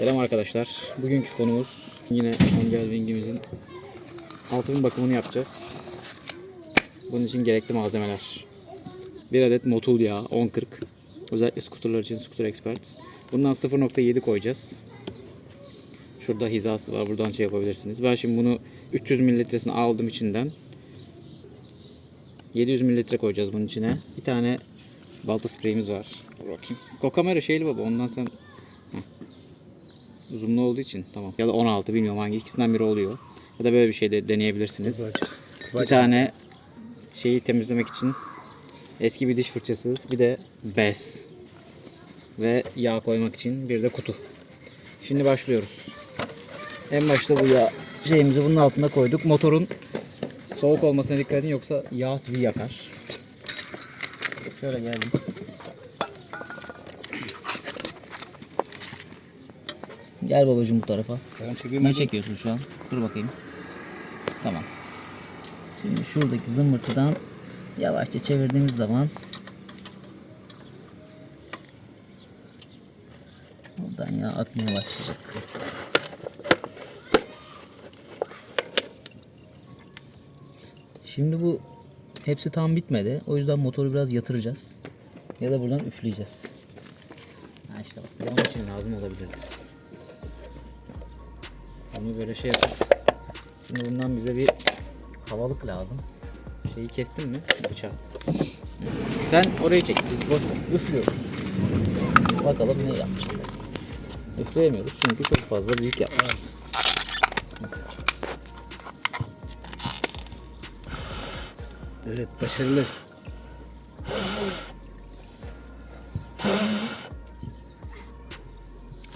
Selam arkadaşlar. Bugünkü konumuz yine Angel Wing'imizin altın bakımını yapacağız. Bunun için gerekli malzemeler. Bir adet motul yağı 1040. Özellikle skuterlar için Scooter Expert. Bundan 0.7 koyacağız. Şurada hizası var. Buradan şey yapabilirsiniz. Ben şimdi bunu 300 mililitresini aldım içinden. 700 mililitre koyacağız bunun içine. Bir tane balta spreyimiz var. Bakayım. Kokamera şeyli baba ondan sen Zoomlu olduğu için tamam. Ya da 16 bilmiyorum hangi ikisinden biri oluyor. Ya da böyle bir şey de deneyebilirsiniz. Bir tane şeyi temizlemek için eski bir diş fırçası, bir de bez ve yağ koymak için bir de kutu. Şimdi başlıyoruz. En başta bu yağ şeyimizi bunun altına koyduk. Motorun soğuk olmasına dikkat edin yoksa yağ sizi yakar. Şöyle geldim. Gel babacığım bu tarafa. Ne çekiyorsun şu an? Dur bakayım. Tamam. Şimdi şuradaki zımbırtıdan yavaşça çevirdiğimiz zaman buradan yağ akmaya başlayacak. Şimdi bu hepsi tam bitmedi. O yüzden motoru biraz yatıracağız. Ya da buradan üfleyeceğiz. Ha işte bak. Bunun için lazım olabilir. Bunu böyle şey yapalım. Şimdi bundan bize bir havalık lazım. Şeyi kestin mi? Bıçağı. Sen orayı çek. Boş. Üflüyoruz. Bakalım ne yapacak. Üfleyemiyoruz çünkü çok fazla büyük yapmışız. Evet başarılı.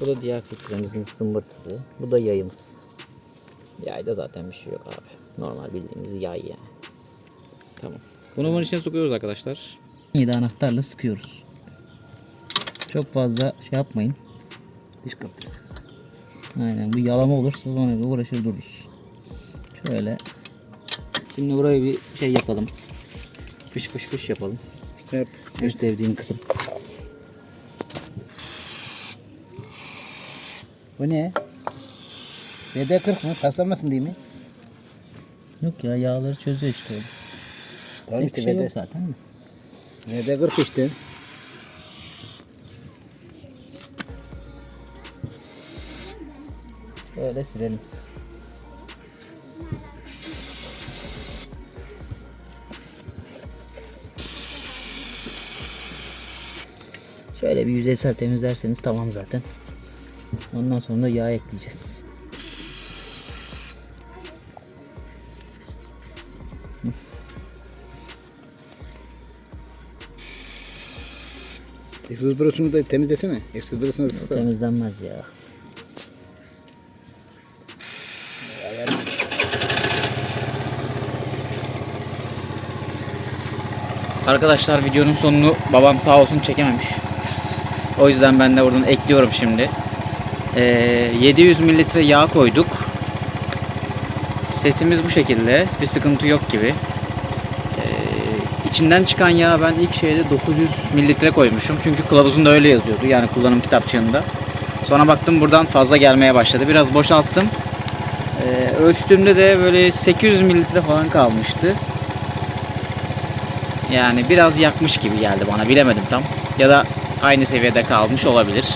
Bu da diğer filtremizin zımbırtısı. Bu da yayımız. Yayda zaten bir şey yok abi. Normal bildiğimiz yay yani. Tamam. Bunu bunun içine sokuyoruz arkadaşlar. 7 anahtarla sıkıyoruz. Çok fazla şey yapmayın. Diş kaptırırsınız. Aynen bu yalama olursa sonra bir uğraşır dururuz. Şöyle. Şimdi buraya bir şey yapalım. Fış fış fış yapalım. Yap. En sevdiğim kısım. Bu ne? VD40 mı? Paslanmasın değil mi? Yok ya yağları çözüyor işte öyle. Tamam Pek bir işte şey zaten mi? VD40 işte. Böyle silelim. Şöyle bir yüzeysel temizlerseniz tamam zaten. Ondan sonra da yağ ekleyeceğiz. Egzoz borusunu da temizlesene. Egzoz borusunu da ıslsana. Temizlenmez ya. Arkadaşlar videonun sonunu babam sağ olsun çekememiş. O yüzden ben de oradan ekliyorum şimdi. Ee, 700 mililitre yağ koyduk. Sesimiz bu şekilde. Bir sıkıntı yok gibi. Ee, içinden çıkan yağ ben ilk şeyde 900 mililitre koymuşum. Çünkü kılavuzunda öyle yazıyordu. Yani kullanım kitapçığında. Sonra baktım buradan fazla gelmeye başladı. Biraz boşalttım. Ee, ölçtüğümde de böyle 800 mililitre falan kalmıştı. Yani biraz yakmış gibi geldi bana. Bilemedim tam. Ya da aynı seviyede kalmış olabilir.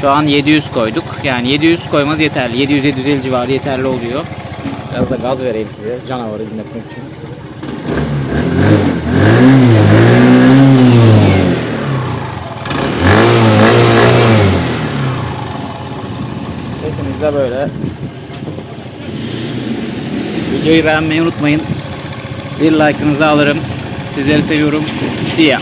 Şu an 700 koyduk. Yani 700 koymaz yeterli. 700-750 civarı yeterli oluyor. Biraz da gaz vereyim size canavarı dinletmek için. Sesimiz de böyle. Videoyu beğenmeyi unutmayın. Bir like'ınızı alırım. Sizleri seviyorum. See ya.